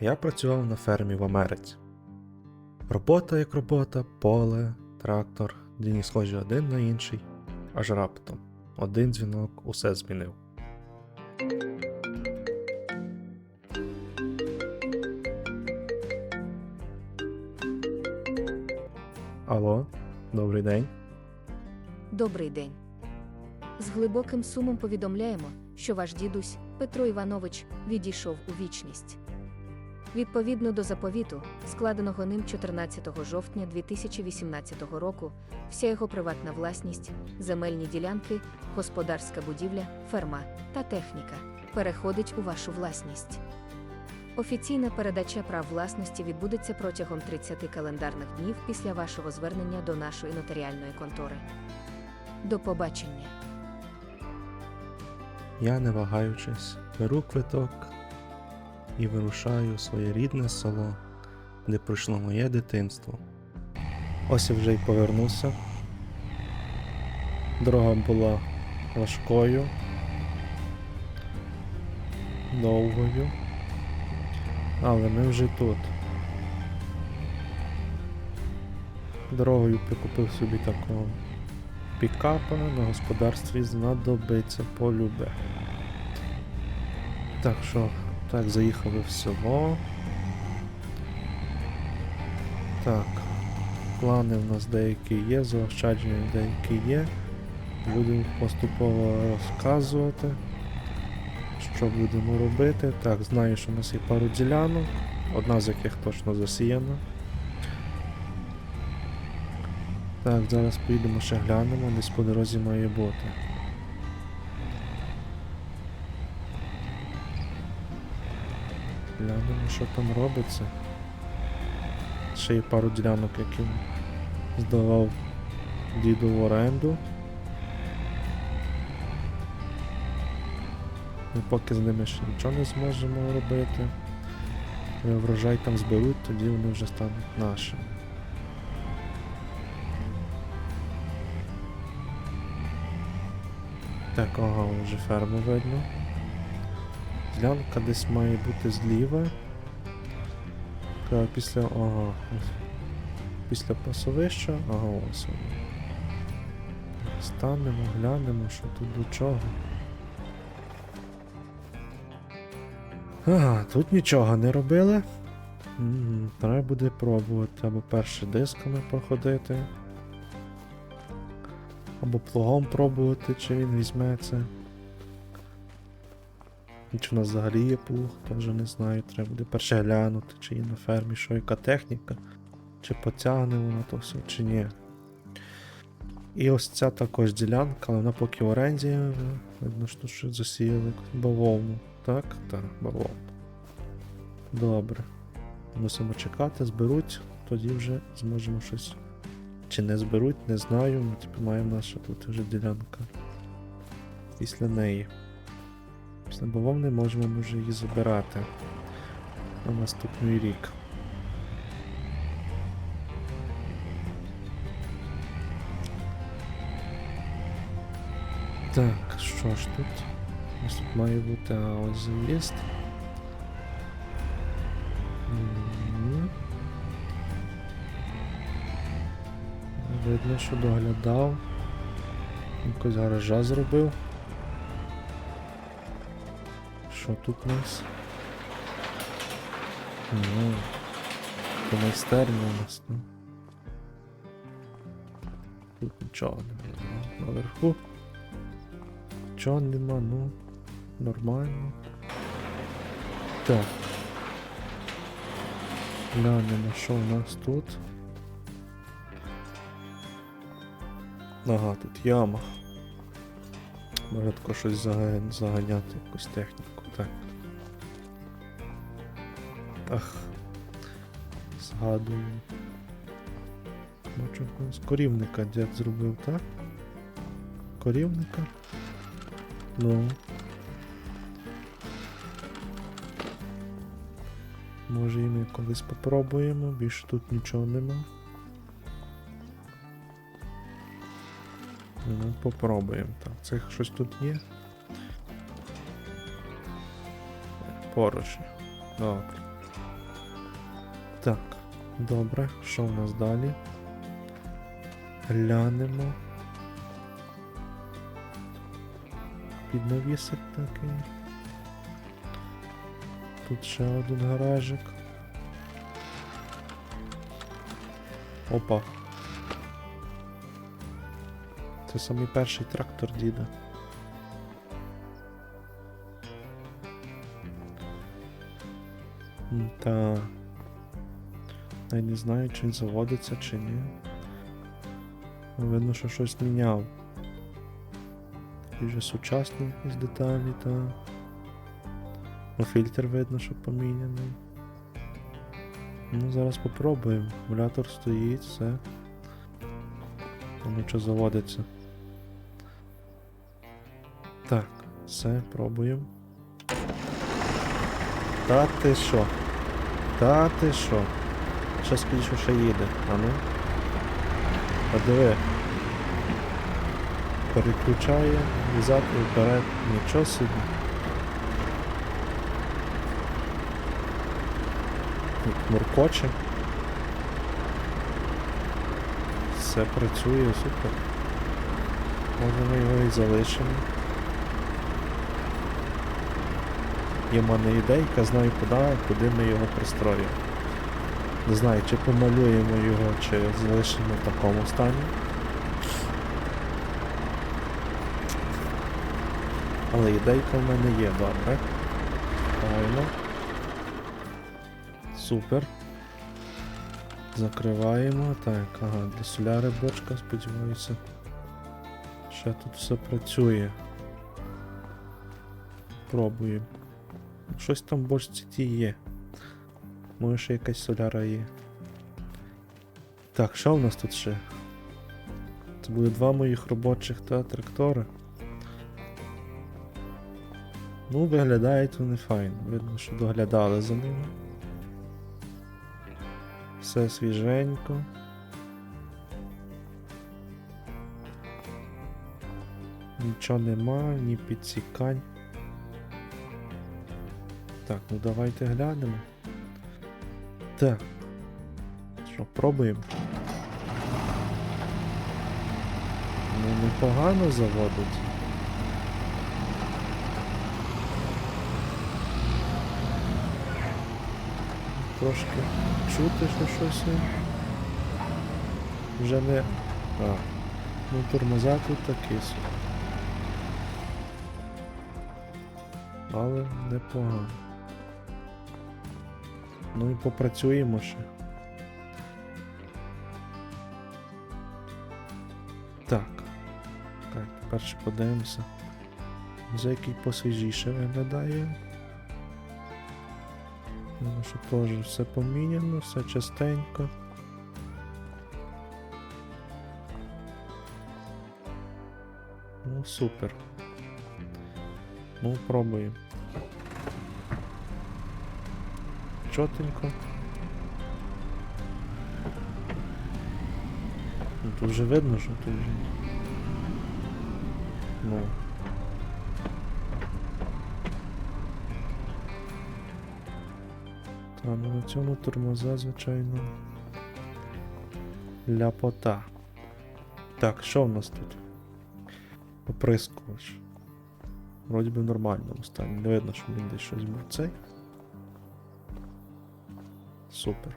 Я працював на фермі в Америці. Робота як робота, поле, трактор, дні схожі один на інший, аж раптом один дзвінок усе змінив. Алло, добрий день. Добрий день. З глибоким сумом повідомляємо, що ваш дідусь Петро Іванович відійшов у вічність. Відповідно до заповіту, складеного ним 14 жовтня 2018 року, вся його приватна власність, земельні ділянки, господарська будівля, ферма та техніка переходить у вашу власність. Офіційна передача прав власності відбудеться протягом 30 календарних днів після вашого звернення до нашої нотаріальної контори. До побачення. Я, не вагаючись, беру квиток і вирушаю у своє рідне село, де пройшло моє дитинство. Ось я вже й повернувся. Дорога була важкою, довгою, але ми вже тут. Дорогою прикупив собі такого пікапа на господарстві знадобиться полюбе. Так що, так, заїхали в село. Так, плани в нас деякі є, заощадження деякі є. Буду поступово розказувати, що будемо робити. Так, знаю, що у нас є пару ділянок, одна з яких точно засіяна. Так, зараз поїдемо ще глянемо, десь по дорозі має бути. Глянемо, що там робиться. Ще є пару ділянок, які здавав діду в оренду. І поки з ними ще нічого не зможемо робити. Врожай там зберуть, тоді вони вже стануть нашими. Так, ага, вже ферму видно. Ділянка десь має бути зліва. Після. Ага. Після пасовища, ага, ось воно. Станемо, глянемо, що тут до чого. Ага, тут нічого не робили. Треба буде пробувати або перше дисками проходити. Або плугом пробувати, чи він візьметься. І чи в нас взагалі є плуг, то вже не знаю. Треба буде перше глянути, чи є на фермі, що яка техніка, чи потягне вона то все, чи ні. І ось ця також ділянка, але вона поки в оренді. Видно, що засіяли бавовну. Так? Так, бавовну. Добре. Мусимо чекати, зберуть, тоді вже зможемо щось чи не зберуть, не знаю. Ми типу маємо наша тут вже ділянка. Після неї. Після бавовни можемо може її забирати на наступний рік. Так, що ж тут? У нас тут має бути ось заїзд. Видно, що доглядав. Якось гаража зробив. Що тут у нас? Ну, то майстерня у нас, ну. Тут нічого немає. ну, Наверху. Нічого нема, ну. Нормально. Так. Глянемо, що у нас тут. Ага, тут яма. Може тако щось заганяти, якусь техніку, так. Ах. Згадую. Бачу, якогось корівника дід зробив, так? Корівника? Ну. Може і ми колись попробуємо, більше тут нічого нема. Ну, попробуємо. Так, це щось тут є. Поруч. Добре. Так, добре, що в нас далі? Глянемо. Піднавісик такий. Тут ще один гаражик. Опа. Це самий перший трактор діда. Та. Я не знаю, чи він заводиться, чи ні. Видно, що щось міняв. І вже сучасні якісь деталі, та. Ну, фільтр видно, що поміняний. Ну, зараз попробуємо. Акумулятор стоїть, все. Тому що заводиться. Так, все, пробуємо. Та ти що? Та ти що? Щас більше ще їде, а ну. А. Переключає, взад і вперед, нічого собі. Муркоче. Все працює, супер. Може ми його і залишимо. Є в мене ідейка, знаю куди, куди ми його пристроїмо. Не знаю, чи помалюємо його, чи залишимо в такому стані. Але ідейка в мене є, добре. Правильно. Супер. Закриваємо. Так, ага, для соляри бочка, сподіваюся. Ще тут все працює. Пробуємо. Щось там в бочці ті є. Може ще якась соляра є. Так, що в нас тут ще? Це буде два моїх робочих та трактора. Ну, виглядають вони файно. Видно, що доглядали за ними. Все свіженько. Нічого нема, ні підсікань. Так, ну давайте глянемо. Так. Що, пробуємо? Ну, непогано заводить. Трошки чути, що щось є. вже не. А. Ну тормоза тут такі. Але непогано. Ну і попрацюємо ще. Так. Так, перше подивимося. За який посвіжіше виглядає. Ну, що теж все поміняно, все частенько. Ну, супер. Ну, пробуємо. Чотенько. Ну, тут вже видно, що тут вже. Ну. Та, ну на цьому тормоза, звичайно. Ляпота. Так, що в нас тут? Оприскувач. Вроді би в нормальному стані. Не видно, що він десь щось був цей. Супер.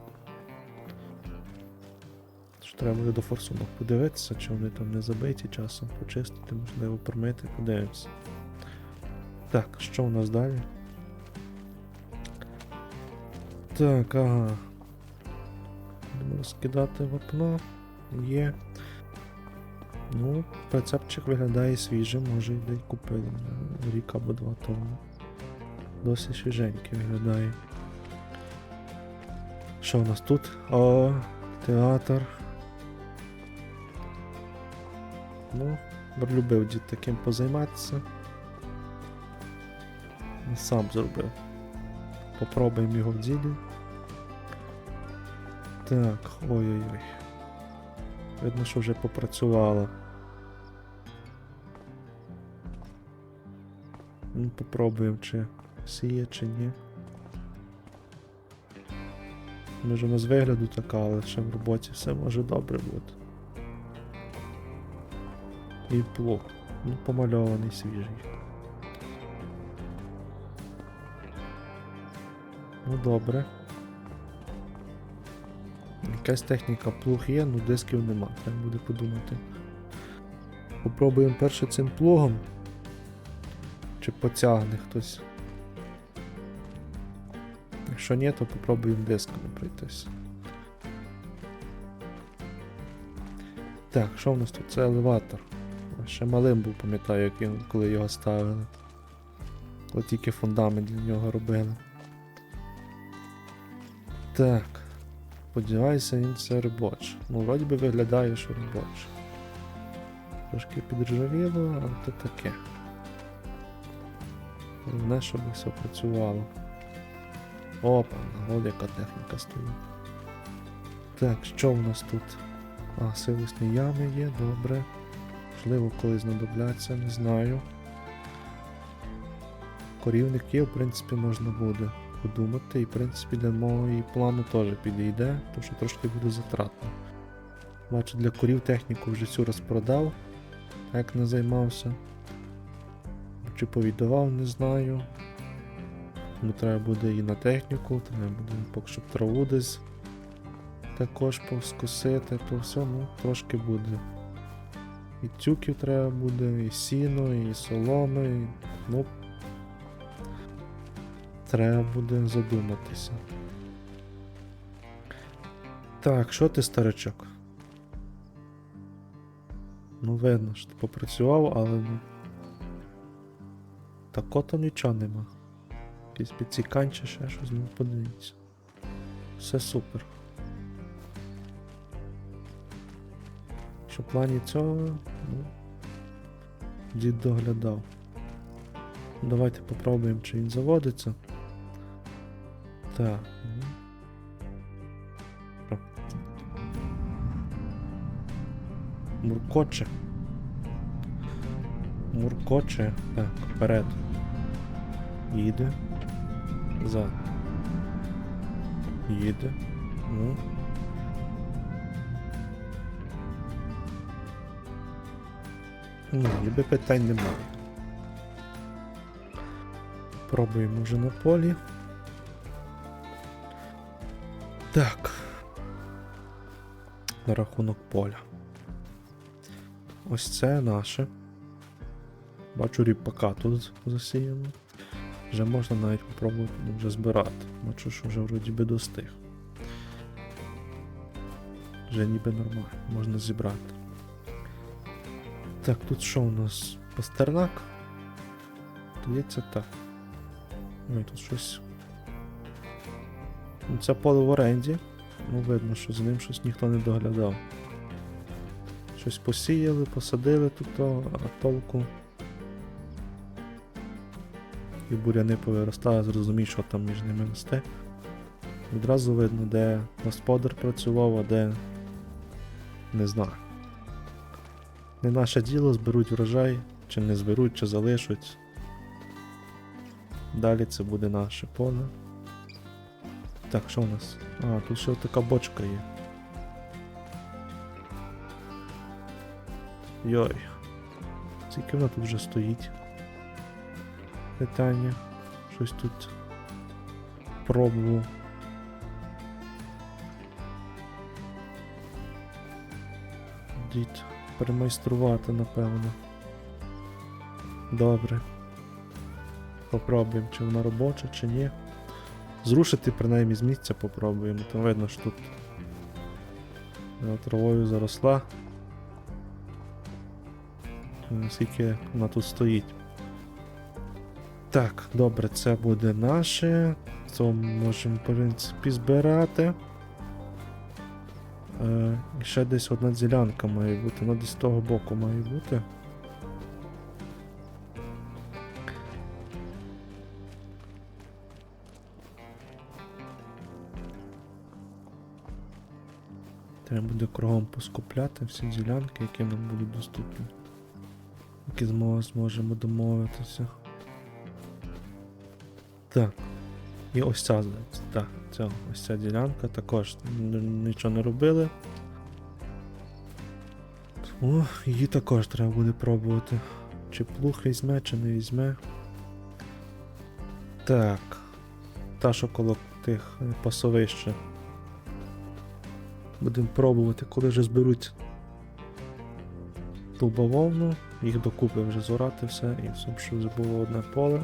Що треба буде до форсунок подивитися, чи вони там не забиті часом, почистити, можливо, промити, подивимося. Так, що у нас далі? Так, ага. Будемо розкидати в окно. Є. Ну, прицепчик виглядає свіжим, може й купили рік або два тому. Досить свіженький виглядає. Що у нас тут? О, театр. Ну, любив дід таким позайматися. Сам зробив. Попробуємо його в ділі. Так, ой-ой-ой. Видно, що вже попрацювало. Ну, попробуємо, чи сіє, чи ні. Може, воно з вигляду така, але ще в роботі все може добре бути. І плуг. Ну, помальований свіжий. Ну добре. Якась техніка плуг є, ну дисків нема, треба буде подумати. Попробуємо перше цим плугом. Чи потягне хтось. Якщо ні, то попробуємо дисками пройтись. Так, що в нас тут? Це елеватор. Ще малим був, пам'ятаю, коли його ставили. Коли тільки фундамент для нього робили. Так. Сподіваюся, він це робочий. Ну, вроді би виглядає, що робочий. Трошки підржавіло, але то таке. Головне, щоб все працювало. Опа, от яка техніка стоїть. Так, що в нас тут? А, силосні ями є, добре. Можливо, коли знадобляться, не знаю. Корівник в принципі, можна буде подумати, і в принципі для мого плану теж підійде, тому що трошки буде затратно. Бачу, для корів техніку вже всю розпродав, як не займався. Чи повіддавав, не знаю. Ну, треба буде і на техніку, треба буде поки що траву десь також повскосити, то все, ну, трошки буде. І тюків треба буде, і сіно, і соломи, і, ну. Треба буде задуматися. Так, що ти, старичок? Ну, видно, що ти попрацював, але ну. Тако то нічого нема. Якийсь підсікань чи ще щось, ну подивіться. Все супер. Що в плані цього, ну, дід доглядав. Давайте попробуємо, чи він заводиться. Так. Муркоче. Муркоче. Так, вперед. Їде. За. Їде. Ну. Ну, ніби питань немає. Пробуємо вже на полі. Так. На рахунок поля. Ось це наше. Бачу ріпака тут засіяно. Вже можна навіть попробувати вже збирати. Бачу, що вже вроді би достиг. Вже ніби нормально, можна зібрати. Так, тут що у нас? Пастернак? Здається так. Ой, тут щось. Ну, Це поле в оренді. Ну, видно, що за ним щось ніхто не доглядав. Щось посіяли, посадили тут, а толку. І буряни повиростали, зрозумій, що там між ними росте. Відразу видно, де господар працював, а де не знаю. Не наше діло, зберуть врожай, чи не зберуть, чи залишать. Далі це буде наше поле. Так, що у нас? А, тут ще така бочка є. Йой. Скільки вона тут вже стоїть? Питання. Щось тут пробував. Дід перемайструвати, напевно. Добре. Попробуємо, чи вона робоча, чи ні. Зрушити принаймні з місця попробуємо. Там видно, що тут вона травою заросла. Наскільки вона тут стоїть. Так, добре, це буде наше. Це можемо, в принципі, збирати. Е, ще десь одна ділянка має бути, вона десь з того боку має бути. Треба буде кругом поскупляти всі ділянки, які нам будуть доступні. Які змо- зможемо домовитися. Так. І ось ця, так, ця, ось ця ділянка також нічого не робили. О, її також треба буде пробувати. Чи плуг візьме, чи не візьме. Так. Та, що коло тих е, пасовища. Будемо пробувати, коли вже зберуть ту бавовну, їх докупи вже зорати все, і щоб вже було одне поле.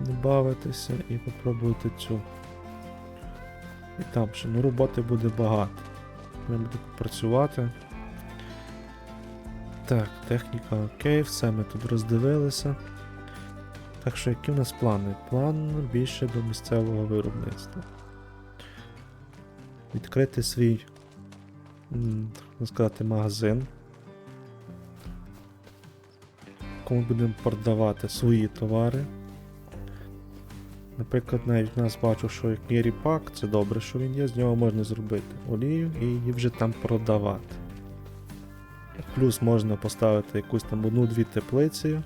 Добавитися і попробувати цю. І там ще, ну роботи буде багато. Треба буде попрацювати. Так, техніка окей, все ми тут роздивилися. Так що які в нас плани? План більше до місцевого виробництва. Відкрити свій, так сказати, магазин. Кому будемо продавати свої товари. Наприклад, навіть в нас бачу, що як є ріпак, це добре, що він є, з нього можна зробити олію і її вже там продавати. Плюс можна поставити якусь там одну-дві теплиці.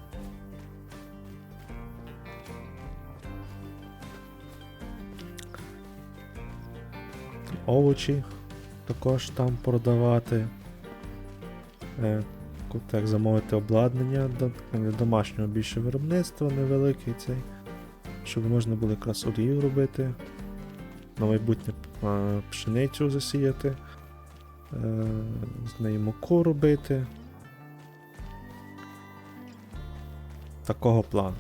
Овочі також там продавати. Е, так замовити обладнання для домашнього більше виробництва, невеликий цей, щоб можна було якраз олію робити, на майбутнє пшеницю засіяти, е, з неї муку робити. Такого плану.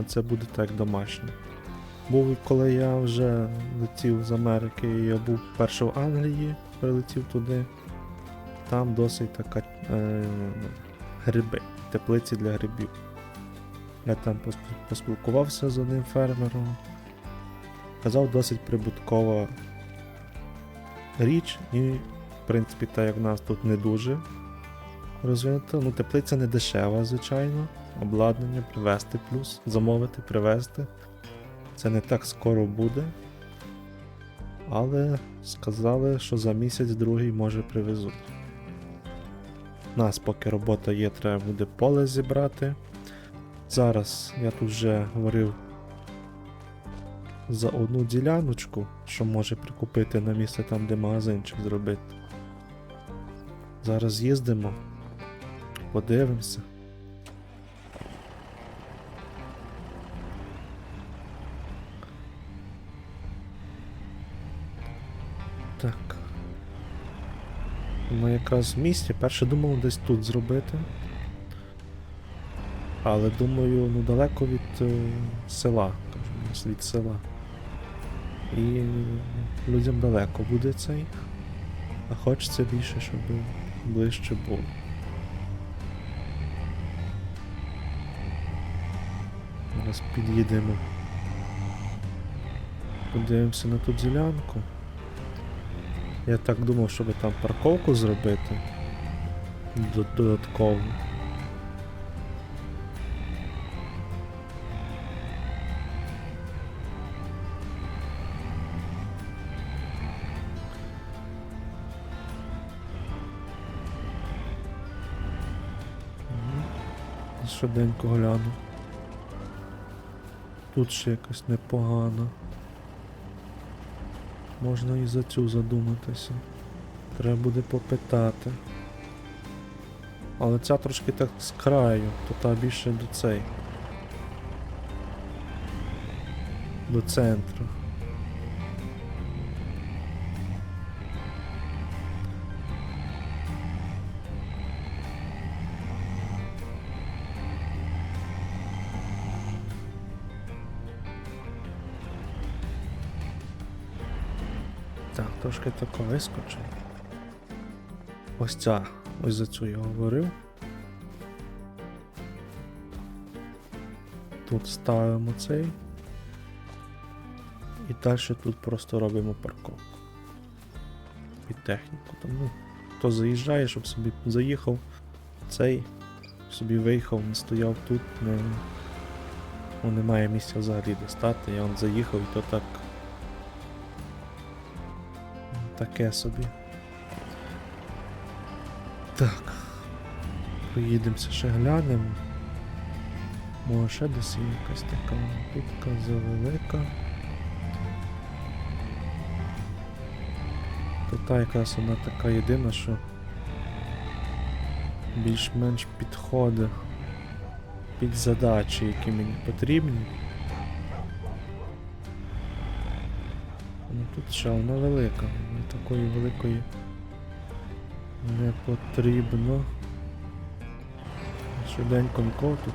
Оце буде так домашнє. Був, коли я вже летів з Америки, я був вперше в Англії, прилетів туди. Там досить така е, гриби, теплиці для грибів. Я там поспілкувався з одним фермером. Казав, досить прибуткова річ, і, в принципі, так як в нас тут не дуже розвинуто. Ну, теплиця не дешева, звичайно. Обладнання привезти плюс, замовити, привезти. Це не так скоро буде. Але сказали, що за місяць-другий може привезуть. У нас поки робота є, треба буде поле зібрати. Зараз я тут вже говорив за одну діляночку, що може прикупити на місце там, де магазинчик зробити. Зараз їздимо, подивимося. Так. Ми якраз в місті. Перше думав десь тут зробити. Але думаю, ну далеко від е, села, кажемо, від села. І людям далеко буде цей. А хочеться більше, щоб ближче було. Зараз під'їдемо. Подивимося на ту ділянку. Я так думав, щоб там парковку зробити. Д- Додатково. Швиденько гляну. Тут ще якось непогано. Можна і за цю задуматися. Треба буде попитати. Але ця трошки так з краю, то та більше до цей. До центру. Так, трошки тако вискочив. Ось ця, ось за цю я говорив. Тут ставимо цей. І далі тут просто робимо парковку. Під техніку. Там, ну, хто заїжджає, щоб собі заїхав, цей собі виїхав, не стояв тут, не, ну, немає місця взагалі де стати, я он заїхав і то так Таке собі. Так. Проїдемося ще глянемо. Може ще десь є якась така будка завелика. То та якраз вона така єдина, що більш-менш підходить під задачі, які мені потрібні. Ну тут ще вона велика, такої великої не потрібно. Швиденько нікого тут.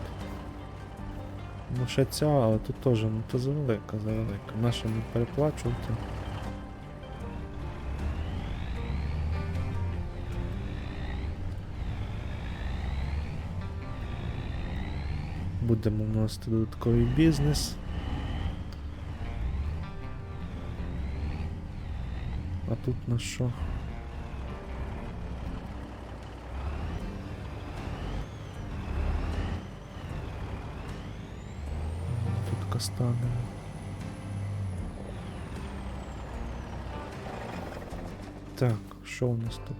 Ну ще ця, але тут теж, ну то завелика, завелика. Наша не переплачувати. Будемо вносити додатковий бізнес. Тут на що? Тут кастани. Так, що у нас тут?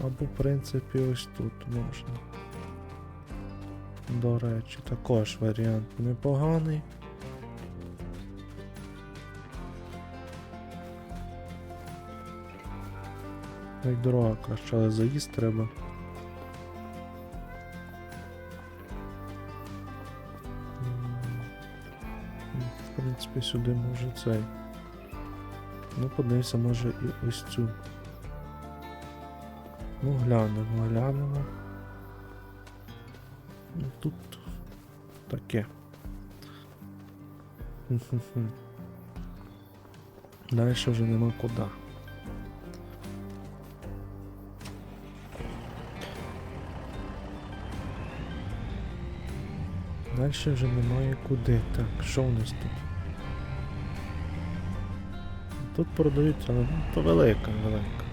Або, в принципі, ось тут можна. До речі, також варіант непоганий. Як дорога краще, але заїзд треба. В принципі, сюди може цей. Ну, подивимося, може і ось цю. Ну, глянемо, глянемо. Ну, тут таке. Далі вже нема куди. Далі вже немає куди. Так, що у нас тут? Тут продають, але то велика, велика.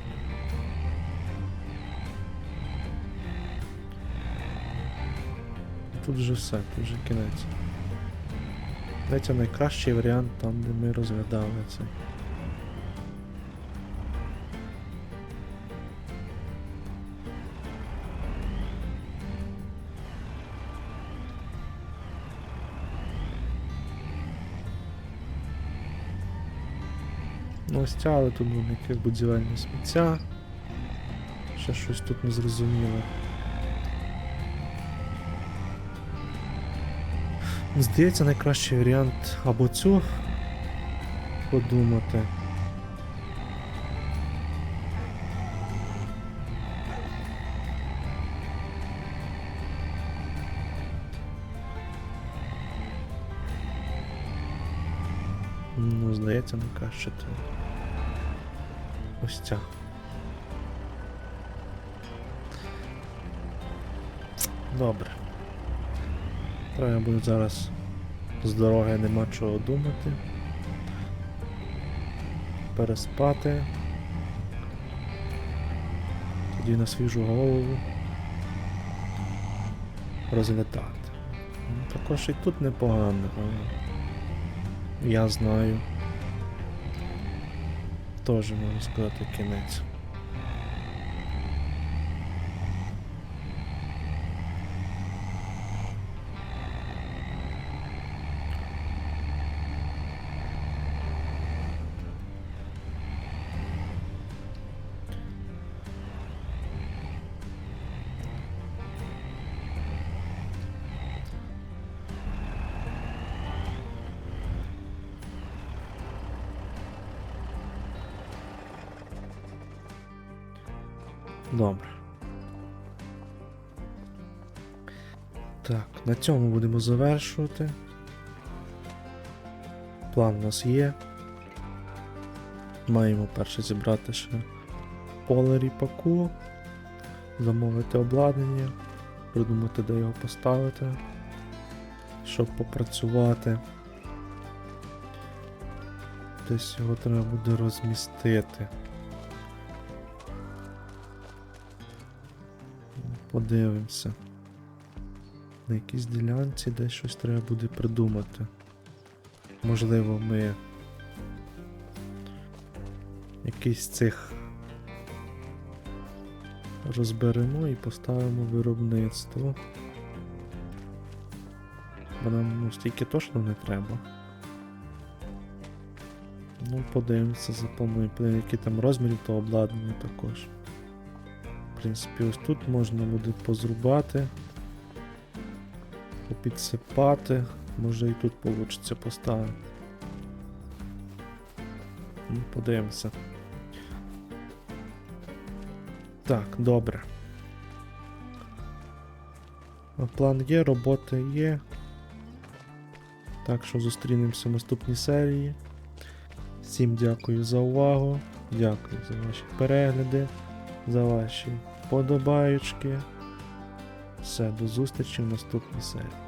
Тут вже все, тут вже кінець. Здається, найкращий варіант там, де ми розглядали це. Ну, ось ця, але тут якесь будівельне сміття. Ще щось тут незрозуміле. Здається, найкращий варіант або цю подумати. Здається, найкраще то. Ось ця. Добре. Треба буде зараз з дороги нема чого думати. Переспати. Тоді на свіжу голову розглядати. Ну, Також і тут непогано. Я знаю. Теж можна сказати кінець. Добре. Так, на цьому будемо завершувати. План у нас є. Маємо перше зібрати ще поле ріпаку, замовити обладнання, придумати, де його поставити, щоб попрацювати. Десь його треба буде розмістити. Подивимося. На якійсь ділянці десь щось треба буде придумати. Можливо, ми якийсь цих розберемо і поставимо виробництво. бо нам ну, стільки точно не треба. Ну, подивимося, заплануємо, які там розмірів того обладнання також. В принципі, ось тут можна буде позрубати, попідсипати, може і тут вийде поставити. Ну, подивимося. Так, добре. План є, робота є. Так що зустрінемося в наступній серії. Всім дякую за увагу. Дякую за ваші перегляди, за ваші подобаючки. Все, до зустрічі в наступній серії.